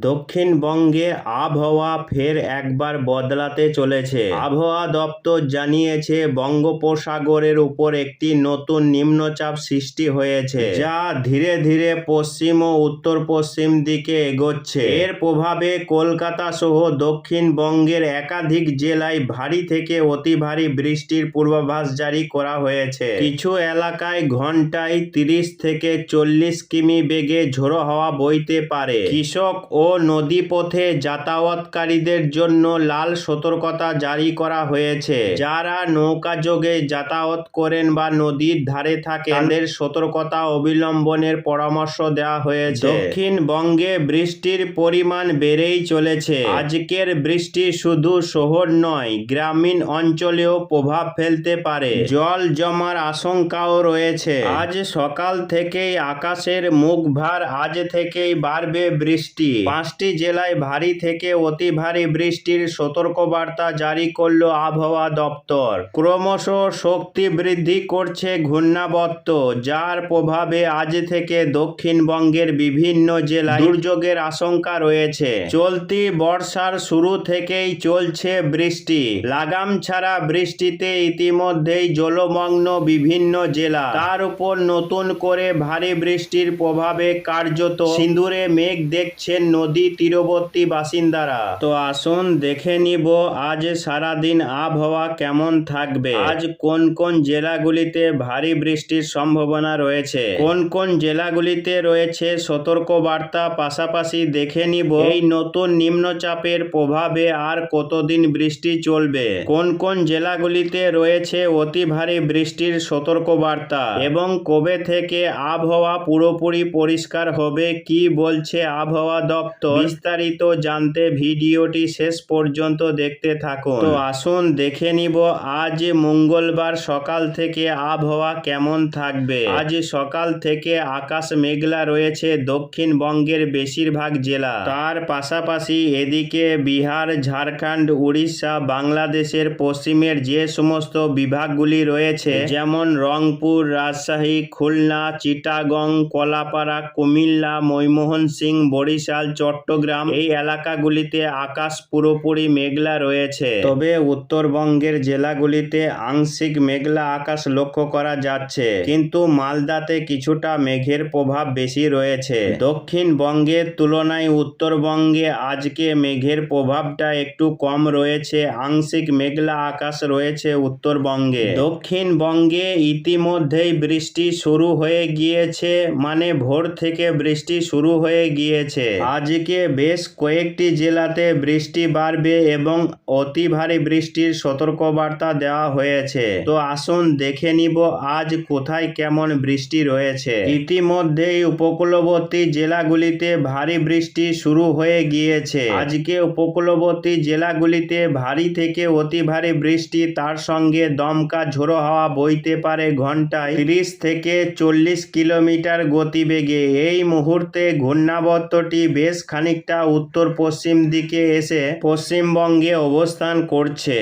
দক্ষিণবঙ্গে আবহাওয়া ফের একবার বদলাতে চলেছে। আবহাওয়া দপ্তর জানিয়েছে, বঙ্গোপসাগরের উপর একটি নতুন নিম্নচাপ সৃষ্টি হয়েছে, যা ধীরে ধীরে পশ্চিম ও উত্তর পশ্চিম দিকে এগোচ্ছে। এর প্রভাবে কলকাতা সহ দক্ষিণবঙ্গের একাধিক জেলায় ভারী থেকে অতি ভারী বৃষ্টির পূর্বাভাস জারি করা হয়েছে। কিছু এলাকায় ঘন্টায় তিরিশ থেকে চল্লিশ কিমি বেগে ঝোড়ো হাওয়া বইতে পারে। কৃষক ও নদীপথে যাতায়াতকারীদের জন্য লাল সতর্কতা জারি করা হয়েছে। যারা নৌকা যোগে যাতায়াত করেন বা নদীর ধারে থাকেন, তাদের সতর্কতা অবলম্বনের পরামর্শ দেওয়া হয়েছে। দক্ষিণবঙ্গে বৃষ্টির পরিমাণ বেড়েই চলেছে। আজকের বৃষ্টি শুধু শহর নয়, গ্রামীণ অঞ্চলেও প্রভাব ফেলতে পারে। জল জমার আশঙ্কাও রয়েছে। আজ সকাল থেকেই আকাশের মুখ ভার আজ থেকেই বাড়বে বৃষ্টি। পাঁচটি জেলায় ভারী থেকে অতি ভারী বৃষ্টির সতর্কবার্তা জারি করল আবহাওয়া দপ্তর। ক্রমশ শক্তি বৃদ্ধি করছে ঘূর্ণাবর্ত, যার প্রভাবে আজ থেকে দক্ষিণবঙ্গের বিভিন্ন জেলায় দুর্যোগের আশঙ্কা রয়েছে। চলতি বর্ষার শুরু থেকেই চলছে বৃষ্টি। লাগাম ছাড়া বৃষ্টিতে ইতিমধ্যেই জলমগ্ন বিভিন্ন জেলা। তার উপর নতুন করে ভারী বৃষ্টির প্রভাবে কার্যত সিঁদুরে মেঘ দেখছেন নদী তীরবর্তী বাসিন্দারা। তো আসুন দেখে নিব আজ সারাদিন আবহাওয়া কেমন থাকবে। আজ কোন কোন জেলাগুলিতে ভারী বৃষ্টির সম্ভাবনা রয়েছে? কোন কোন জেলাগুলিতে রয়েছে সতর্ক বার্তা পাশাপাশি দেখে নিব, এই নতুন নিম্নচাপের প্রভাবে আর কতদিন বৃষ্টি চলবে? কোন কোন জেলাগুলিতে রয়েছে অতি ভারী বৃষ্টির সতর্ক বার্তা এবং কবে থেকে আবহাওয়া পুরোপুরি পরিষ্কার হবে, কি বলছে আবহাওয়া দপ্তর? বিস্তারিত জানতে ভিডিওটি শেষ পর্যন্ত দেখতে থাকুন। তো আসুন দেখে নিব আজ মঙ্গলবার সকাল থেকে আবহাওয়া কেমন থাকবে। আজ সকাল থেকে আকাশ মেঘলা রয়েছে দক্ষিণবঙ্গের বেশিরভাগ জেলা। তার পাশাপাশি এদিকে বিহার ঝাড়খণ্ড উড়িষ্যা বাংলাদেশের পশ্চিমের যে সমস্ত বিভাগগুলি রয়েছে যেমন রংপুর রাজশাহী খুলনা চিটাগং কলাপাড়া কুমিল্লা ময়মোহন সিং বরিশাল চট্টগ্রাম এই এলাকাগুলিতে আকাশ পুরোপুরি মেঘলা রয়েছে। তবে উত্তরবঙ্গের জেলাগুলিতে আংশিক মেঘলা আকাশ লক্ষ্য করা যাচ্ছে। কিন্তু মালদাতে কিছুটা মেঘের প্রভাব বেশি রয়েছে। দক্ষিণবঙ্গের তুলনায় উত্তরবঙ্গে আজকে মেঘের প্রভাবটা একটু কম রয়েছে। আংশিক মেঘলা আকাশ রয়েছে উত্তরবঙ্গে। দক্ষিণবঙ্গে ইতিমধ্যেই বৃষ্টি শুরু হয়ে গিয়েছে মানে ভোর থেকে বৃষ্টি শুরু হয়ে গিয়েছে। আজকে বেশ কয়েকটি জেলাতে বৃষ্টি বাড়বে এবং অতি ভারী বৃষ্টির সতর্কবার্তা দেওয়া হয়েছে। তো আসুন দেখে নিব আজ কোথায় কেমন বৃষ্টি রয়েছে। ইতিমধ্যেই উপকূলবর্তী জেলাগুলিতে ভারী বৃষ্টি শুরু হয়ে গিয়েছে। আজকে উপকূলবর্তী জেলাগুলিতে ভারী থেকে অতি ভারী বৃষ্টি, তার সঙ্গে দমকা ঝোড়ো হাওয়া বইতে পারে ঘন্টায় তিরিশ থেকে চল্লিশ কিলোমিটার গতিবেগে। এই মুহূর্তে ঘূর্ণাবর্তটি বেশ খানিকটা উত্তর পশ্চিম দিকে এসে পশ্চিমবঙ্গে অবস্থান করছে।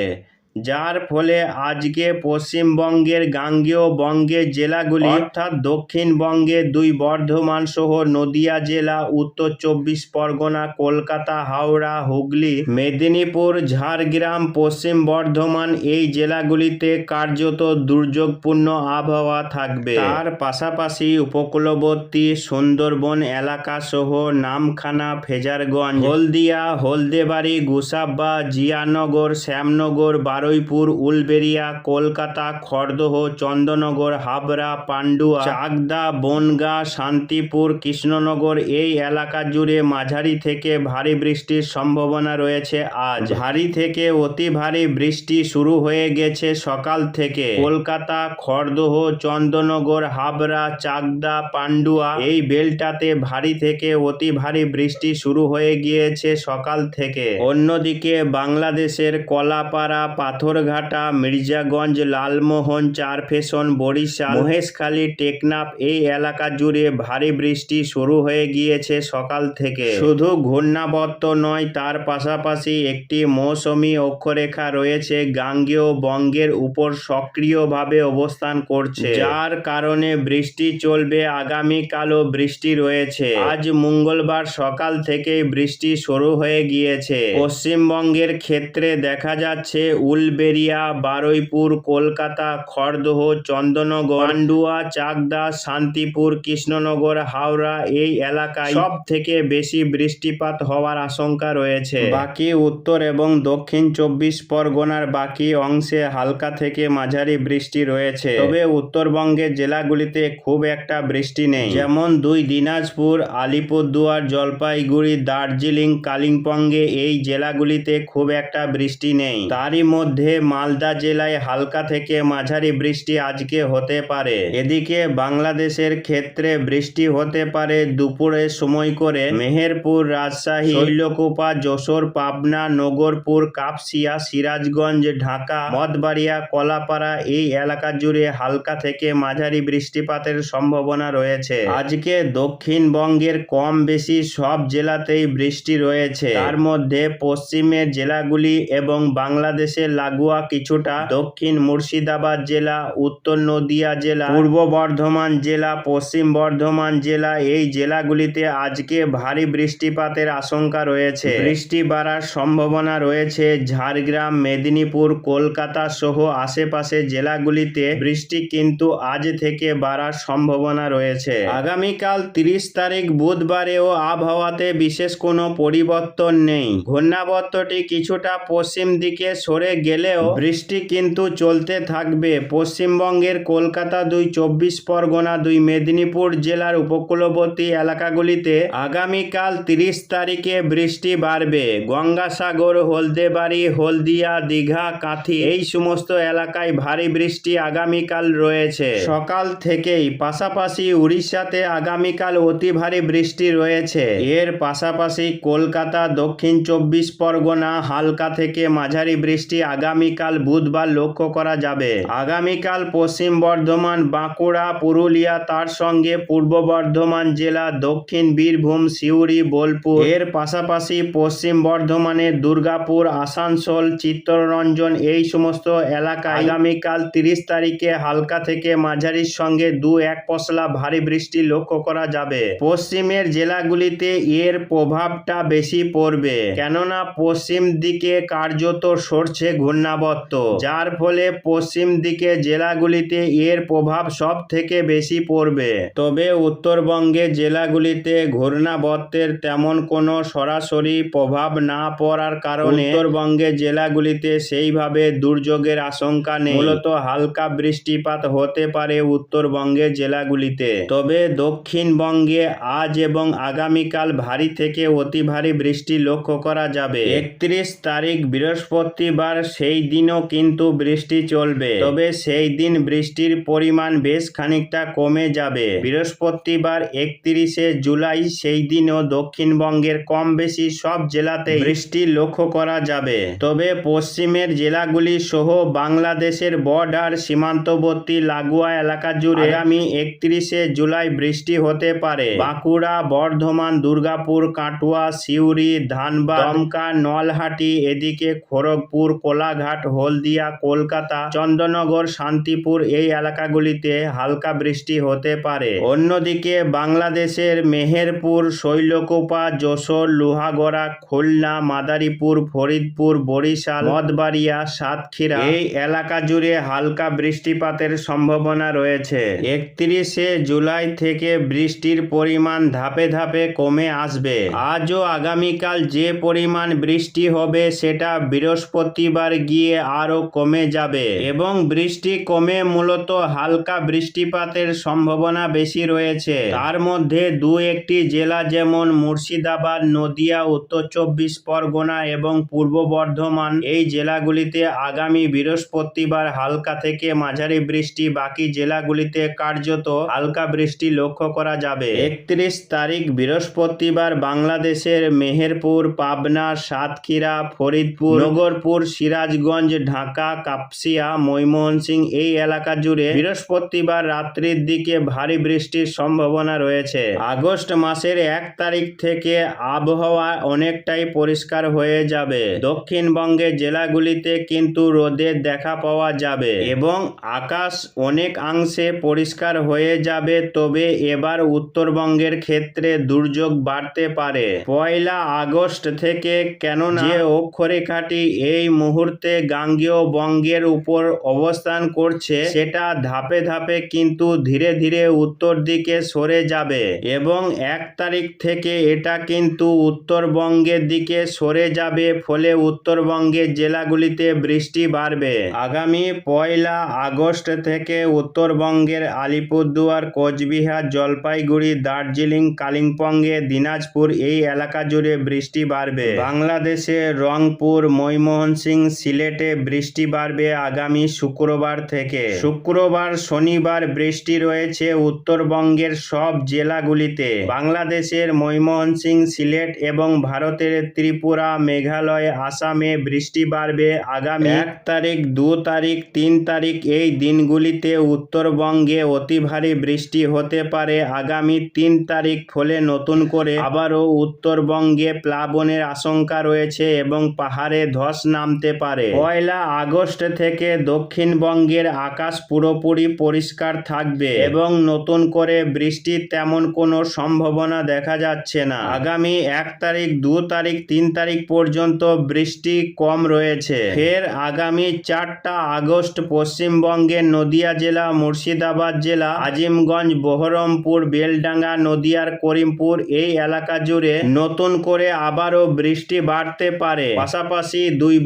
যার ফলে আজকে পশ্চিমবঙ্গের গাঙ্গেয় বঙ্গের জেলাগুলি অর্থাৎ দক্ষিণবঙ্গে দুই বর্ধমান সহ নদিয়া জেলা উত্তর চব্বিশ পরগনা কলকাতা হাওড়া হুগলি মেদিনীপুর ঝাড়গ্রাম পশ্চিম বর্ধমান এই জেলাগুলিতে কার্যত দুর্যোগপূর্ণ আবহাওয়া থাকবে। তার পাশাপাশি উপকূলবর্তী সুন্দরবন এলাকা সহ নামখানা ফেজারগঞ্জ হলদিয়া হলদেবাড়ি গুসাব্বা জিয়ানগর শ্যামনগর বারুইপুর উলবেরিয়া কলকাতা, খড়দহ, চন্দননগর, হাবড়া, পান্ডুয়া, চাকদা, বনগা, শান্তিপুর, কৃষ্ণনগর এই এলাকা জুড়ে মাঝারি থেকে ভারী বৃষ্টির সম্ভাবনা রয়েছে আজ। ভারী থেকে অতি ভারী বৃষ্টি শুরু হয়ে গেছে সকাল থেকে। কলকাতা, খড়দহ, চন্দননগর, হাবড়া, চাকদা, পান্ডুয়া এই বেলটাতে ভারী থেকে অতি ভারী বৃষ্টি শুরু হয়ে গিয়েছে সকাল থেকে। অন্যদিকে বাংলাদেশের কলাপাড়া পাথরঘাটা, মির্জাগঞ্জ, লালমোহন চারফেশন বরিশাল, মহেশখালী, টেকনাফ এই এলাকা জুড়ে ভারী বৃষ্টি শুরু হয়ে গিয়েছে সকাল থেকে। শুধু ঘূর্ণাবর্ত নয়, তার পাশাপাশি একটি মৌসুমি অক্ষরেখা রয়েছে, গাঙ্গেয় বঙ্গের উপর সক্রিয়ভাবে অবস্থান করছে। যার কারণে বৃষ্টি চলবে, আগামীকালও বৃষ্টি রয়েছে। আজ মঙ্গলবার সকাল থেকেই বৃষ্টি শুরু হয়ে গিয়েছে। পশ্চিমবঙ্গের ক্ষেত্রে দেখা যাচ্ছে উলবেরিয়া বারুইপুর, কলকাতা, খড়দহ, চন্দননগর, পান্ডুয়া, চাকদা, শান্তিপুর, কৃষ্ণনগর, হাওড়া এই এলাকায় সব থেকে বেশি বৃষ্টিপাত হওয়ার আশঙ্কা রয়েছে। বাকি উত্তর এবং দক্ষিণ চব্বিশ পরগনার বাকি অংশে হালকা থেকে মাঝারি বৃষ্টি রয়েছে। তবে উত্তরবঙ্গের জেলাগুলিতে খুব একটা বৃষ্টি নেই। যেমন দুই দিনাজপুর, আলিপুরদুয়ার, জলপাইগুড়ি, দার্জিলিং, কালিম্পংয়ে এই জেলাগুলিতে খুব একটা বৃষ্টি নেই। তারই মধ্যে মালদা জেলায় হালকা থেকে মাঝারি বৃষ্টি আজকে হতে পারে। এদিকে বাংলাদেশের ক্ষেত্রে বৃষ্টি হতে পারে দুপুরে সময় করে মেহেরপুর, রাজশাহী, শৈলকুপা, যশোর, পাবনা, নগরপুর, কাপসিয়া, সিরাজগঞ্জ, ঢাকা, মঠবাড়িয়া, কলাপাড়া এই এলাকা জুড়ে হালকা থেকে মাঝারি বৃষ্টিপাতের সম্ভাবনা রয়েছে। আজকে দক্ষিণবঙ্গের কম বেশি সব জেলাতেই বৃষ্টি রয়েছে। তার মধ্যে পশ্চিমের জেলাগুলি এবং বাংলাদেশের লাগোয়া কিছুটা দক্ষিণ মুর্শিদাবাদ জেলা, উত্তর নদিয়া জেলা, পূর্ব বর্ধমান জেলা, পশ্চিম বর্ধমান জেলা এই জেলাগুলিতে আজকে ভারী বৃষ্টিপাতের আশঙ্কা রয়েছে। বৃষ্টি বাড়ার সম্ভাবনা রয়েছে। ঝাড়গ্রাম, মেদিনীপুর, কলকাতা সহ আশেপাশে জেলাগুলিতে বৃষ্টি কিন্তু আজ থেকে বাড়ার সম্ভাবনা রয়েছে। আগামীকাল তিরিশ তারিখ বুধবারেও আবহাওয়াতে বিশেষ কোনো পরিবর্তন নেই। ঘূর্ণাবর্তটি কিছুটা পশ্চিম দিকে সরে গেলেও বৃষ্টি কিন্তু চলতে থাকবে। পশ্চিমবঙ্গের কলকাতা দুই চব্বিশ পরগনা দুই মেদিনীপুর জেলার উপকূলবর্তী এলাকাগুলিতে আগামীকাল তিরিশ তারিখে বৃষ্টি বাড়বে। গঙ্গাসাগর, হলদেবাড়ি, হলদিয়া, দীঘা, কাঁথি এই সমস্ত এলাকায় ভারী বৃষ্টি আগামীকাল রয়েছে। সকাল থেকেই পাশাপাশি উড়িষ্যাতে আগামীকাল অতি ভারী বৃষ্টি রয়েছে। এর পাশাপাশি কলকাতা, দক্ষিণ চব্বিশ পরগনা, হালকা থেকে মাঝারি বৃষ্টি আগামীকাল বুধবার লক্ষ্য করা যাবে। আগামীকাল পশ্চিম বর্ধমান, বাঁকুড়া, পুরুলিয়া, তার সঙ্গে পূর্ব বর্ধমান জেলা, দক্ষিণ বীরভূম, সিউড়ি, বোলপুর। এর পাশাপাশি পশ্চিম বর্ধমানে দুর্গাপুর, আসানসোল, চিত্তরঞ্জন এই সমস্ত এলাকায় আগামীকাল তিরিশ তারিখে হালকা থেকে মাঝারির সঙ্গে দু এক পশলা ভারী বৃষ্টি লক্ষ্য করা যাবে। পশ্চিমের জেলাগুলিতে এর প্রভাবটা বেশি পড়বে। কেননা পশ্চিম দিকে কার্যত সরছে ঘূর্ণাবর্ত, যার ফলে পশ্চিম দিকে জেলাগুলিতে এর প্রভাব সব থেকে বেশি পড়বে। তবে উত্তরবঙ্গে জেলাগুলিতে ঘূর্ণাবর্তের তেমন কোনো সরাসরি প্রভাব না পড়ার কারণে উত্তরবঙ্গে জেলাগুলিতে সেইভাবে দুর্যোগের আশঙ্কা নেই। মূলত হালকা বৃষ্টিপাত হতে পারে উত্তরবঙ্গের জেলাগুলিতে। তবে দক্ষিণবঙ্গে আজ এবং আগামীকাল ভারী থেকে অতি ভারী বৃষ্টি লক্ষ্য করা যাবে। একত্রিশ তারিখ বৃহস্পতিবার সেই দিনও কিন্তু বৃষ্টি চলবে। তবে সেই দিন বৃষ্টির পরিমাণ বেশ খানিকটা কমে যাবে। বৃহস্পতিবার একত্রিশে জুলাই সেই দিনও দক্ষিণবঙ্গের কম বেশি সব জেলাতে বৃষ্টি লক্ষ্য করা যাবে। তবে পশ্চিমের জেলাগুলি সহ বাংলাদেশের বর্ডার, সীমান্তবর্তী লাগোয়া এলাকা জুড়ে আগামী একত্রিশে জুলাই বৃষ্টি হতে পারে। বাঁকুড়া, বর্ধমান, দুর্গাপুর, কাটুয়া, সিউড়ি, ধানবাদ, দমকা, নলহাটি, এদিকে খড়গপুর কোলাঘাট, হলদিয়া, কলকাতা, চন্দননগর, শান্তিপুর এই এলাকাগুলিতে হালকা বৃষ্টি হতে পারে। অন্যদিকে বাংলাদেশের মেহেরপুর, শৈলকোপা, যশোর, লোহাগড়া, খুলনা, মাদারীপুর, ফরিদপুর, বরিশাল, মঠবাড়িয়া, সাতক্ষীরা এই এলাকা জুড়ে হালকা বৃষ্টিপাতের সম্ভাবনা রয়েছে। একত্রিশে জুলাই থেকে বৃষ্টির পরিমাণ ধাপে ধাপে কমে আসবে। আজও আগামীকাল যে পরিমাণ বৃষ্টি হবে সেটা বৃহস্পতিবার গিয়ে আরও কমে যাবে এবং বৃষ্টি কমে মূলত হালকা বৃষ্টিপাতের সম্ভাবনা বেশি রয়েছে। তার মধ্যে দু একটি জেলা যেমন মুর্শিদাবাদ, নদিয়া, উত্তর চব্বিশ পরগনা এবং পূর্ব বর্ধমান, এই জেলাগুলিতে আগামী বৃহস্পতিবার হালকা থেকে মাঝারি বৃষ্টি, বাকি জেলাগুলিতে কার্যত হালকা বৃষ্টি লক্ষ্য করা যাবে। একত্রিশ তারিখ বৃহস্পতিবার বাংলাদেশের মেহেরপুর, পাবনা, সাতক্ষীরা, ফরিদপুর, নগরপুর, সিরাজ সিরাজগঞ্জ, ঢাকা, কাপসিয়া ময়মনসিং এই এলাকা জুড়ে বৃহস্পতিবার রাত্রির দিকে ভারী বৃষ্টির সম্ভাবনা রয়েছে। আগস্ট মাসের এক তারিখ থেকে আবহাওয়া অনেকটাই পরিষ্কার হয়ে যাবে। দক্ষিণবঙ্গের জেলাগুলিতে কিন্তু রোদের দেখা পাওয়া যাবে এবং আকাশ অনেকাংশে পরিষ্কার হয়ে যাবে, তবে এবার উত্তরবঙ্গের ক্ষেত্রে দুর্যোগ বাড়তে পারে। পয়লা আগস্ট থেকে কেননা যে অক্ষরেখাটি এই মুহূর্তে গাঙ্গেয় বঙ্গের উপর অবস্থান করছে, সেটা ধাপে ধাপে কিন্তু ধীরে ধীরে উত্তর দিকে সরে যাবে এবং এক তারিখ থেকে এটা কিন্তু উত্তরবঙ্গের দিকে সরে যাবে, ফলে উত্তরবঙ্গের জেলাগুলিতে বৃষ্টি বাড়বে। আগামী পয়লা আগস্ট থেকে উত্তরবঙ্গের আলিপুরদুয়ার, কোচবিহার, জলপাইগুড়ি, দার্জিলিং, কালিম্পংয়ে দিনাজপুর এই এলাকা জুড়ে বৃষ্টি বাড়বে। বাংলাদেশে রংপুর ময়মনসিং সিলেটে বৃষ্টি বাড়বে আগামী শুক্রবার থেকে। শুক্রবার শনিবার বৃষ্টি রয়েছে উত্তরবঙ্গের সব জেলাগুলিতে। বাংলাদেশের ময়মনসিং, সিলেট এবং ভারতের ত্রিপুরা, মেঘালয়, আসামে বৃষ্টি বাড়বে আগামী এক তারিখ, দু তারিখ, তিন তারিখ এই দিনগুলিতে উত্তরবঙ্গে অতি ভারী বৃষ্টি হতে পারে। আগামী তিন তারিখ ফলে নতুন করে আবারও উত্তরবঙ্গে প্লাবনের আশঙ্কা রয়েছে এবং পাহাড়ে ধস নামতে পারে। পয়লা আগস্ট থেকে দক্ষিণবঙ্গের আকাশ পুরোপুরি পরিষ্কার থাকবে এবং নতুন করে বৃষ্টির তেমন কোনো সম্ভাবনা দেখা যাচ্ছে না। আগামী এক তারিখ, দু তারিখ, তিন তারিখ পর্যন্ত বৃষ্টি কম রয়েছে। ফের আগামী চারটা আগস্ট পশ্চিমবঙ্গের নদিয়া জেলা, মুর্শিদাবাদ জেলা, আজিমগঞ্জ, বহরমপুর, বেলডাঙ্গা, নদিয়ার করিমপুর এই এলাকা জুড়ে নতুন করে আবারও বৃষ্টি বাড়তে পারে। পাশাপাশি দুই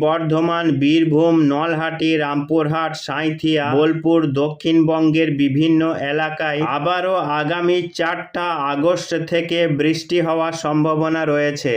বর্ধমান, বীরভূম, নলহাটি, রামপুরহাট, সাঁইথিয়া, বোলপুর দক্ষিণবঙ্গের বিভিন্ন এলাকায় আবারও আগামী চারটা আগস্ট থেকে বৃষ্টি হওয়ার সম্ভাবনা রয়েছে।